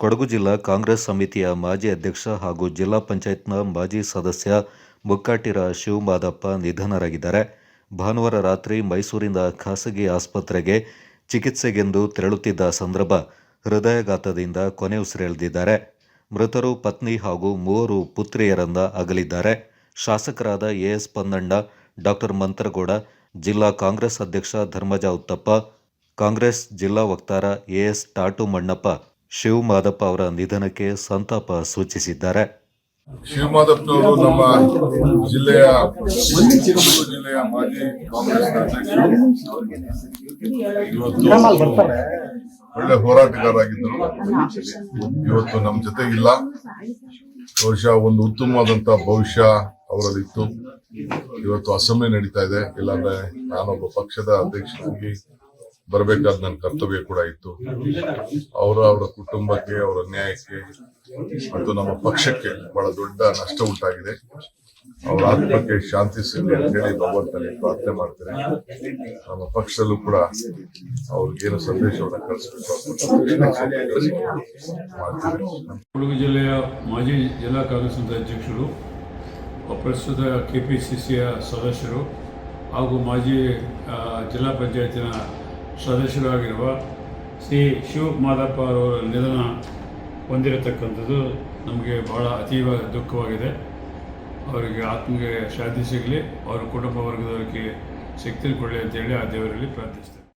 ಕೊಡಗು ಜಿಲ್ಲಾ ಕಾಂಗ್ರೆಸ್ ಸಮಿತಿಯ ಮಾಜಿ ಅಧ್ಯಕ್ಷ ಹಾಗೂ ಜಿಲ್ಲಾ ಪಂಚಾಯತ್ನ ಮಾಜಿ ಸದಸ್ಯ ಮುಕ್ಕಾಟಿರ ಶಿವಮಾದಪ್ಪ ನಿಧನರಾಗಿದ್ದಾರೆ. ಭಾನುವಾರ ರಾತ್ರಿ ಮೈಸೂರಿನ ಖಾಸಗಿ ಆಸ್ಪತ್ರೆಗೆ ಚಿಕಿತ್ಸೆಗೆಂದು ತೆರಳುತ್ತಿದ್ದ ಸಂದರ್ಭ ಹೃದಯಾಘಾತದಿಂದ ಕೊನೆಯುಸಿರೆಳೆದಿದ್ದಾರೆ ಮೃತರು ಪತ್ನಿ ಹಾಗೂ ಮೂವರು ಪುತ್ರಿಯರನ್ನ ಅಗಲಿದ್ದಾರೆ. ಶಾಸಕರಾದ ಎಎಸ್ ಪನ್ನಣ್ಣ ಡಾಕ್ಟರ್ ಮಂತ್ರಗೌಡ, ಜಿಲ್ಲಾ ಕಾಂಗ್ರೆಸ್ ಅಧ್ಯಕ್ಷ ಧರ್ಮಜ ಉತ್ತಪ್ಪ, ಕಾಂಗ್ರೆಸ್ ಜಿಲ್ಲಾ ವಕ್ತಾರ ಎಎಸ್ ಟಾಟು ಮಣ್ಣಪ್ಪ ಶಿವ್ ಮಾದಪ್ಪ ಅವರ ನಿಧನಕ್ಕೆ ಸಂತಾಪ ಸೂಚಿಸಿದ್ದಾರೆ. ಶಿವಮಾದಪ್ಪನವರು ನಮ್ಮ ಜಿಲ್ಲೆಯ ಜಿಲ್ಲೆಯ ಮಾಜಿ ಕಾಂಗ್ರೆಸ್ ಇವತ್ತು ಒಳ್ಳೆ ಹೋರಾಟಗಾರರಾಗಿದ್ದರು. ಇವತ್ತು ನಮ್ಮ ಜೊತೆ ಇಲ್ಲ ಬಹುಶಃ ಒಂದು ಉತ್ತಮವಾದಂತ ಭವಿಷ್ಯ ಅವರಲ್ಲಿತ್ತು. ಇವತ್ತು ಅಸೆಂಬ್ಲಿ ನಡೀತಾ ಇದೆ. ಇಲ್ಲಾಂದ್ರೆ ನಾನೊಬ್ಬ ಪಕ್ಷದ ಅಧ್ಯಕ್ಷನಾಗಿ ಬರಬೇಕಾದ ನನ್ನ ಕರ್ತವ್ಯ ಕೂಡ ಇತ್ತು. ಅವರ ಅವರ ಕುಟುಂಬಕ್ಕೆ, ಅವರ ನ್ಯಾಯಕ್ಕೆ ಮತ್ತು ನಮ್ಮ ಪಕ್ಷಕ್ಕೆ ಬಹಳ ದೊಡ್ಡ ನಷ್ಟ ಉಂಟಾಗಿದೆ. ಅವರ ಆತ್ಮಕ್ಕೆ ಶಾಂತಿ ಸಿಗಲಿ ಅಂತ ಹೇಳಿ ಭಗವಂತನಲ್ಲಿ ಪ್ರಾರ್ಥನೆ ಮಾಡ್ತೇನೆ ನಮ್ಮ ಪಕ್ಷದಲ್ಲೂ ಕೂಡ ಅವ್ರಿಗೇನು ಸಂದೇಶವನ್ನು ಕಳಿಸ್ಬೇಕು ಕೊಡಗು ಜಿಲ್ಲೆಯ ಮಾಜಿ ಜಿಲ್ಲಾ ಕಾಂಗ್ರೆಸ್ ಅಧ್ಯಕ್ಷರು ಪ್ರಸ್ತುತ ಕೆ ಪಿ ಸಿ ಸಿಯ ಸದಸ್ಯರು ಹಾಗೂ ಮಾಜಿ ಜಿಲ್ಲಾ ಪಂಚಾಯತಿನ ಸದಸ್ಯರು ಆಗಿರುವ ಶ್ರೀ ಶಿವಮಾದಪ್ಪ ಅವರ ನಿಧನ ಹೊಂದಿರತಕ್ಕಂಥದ್ದು ನಮಗೆ ಬಹಳ ಅತೀವ ದುಃಖವಾಗಿದೆ. ಅವರಿಗೆ ಆತ್ಮಗೆ ಶಾಂತಿ ಸಿಗಲಿ, ಅವರ ಕುಟುಂಬ ವರ್ಗದವರಿಗೆ ಶಕ್ತಿ ಕೊಡಲಿ ಅಂತೇಳಿ ಆ ದೇವರಲ್ಲಿ ಪ್ರಾರ್ಥಿಸ್ತೇನೆ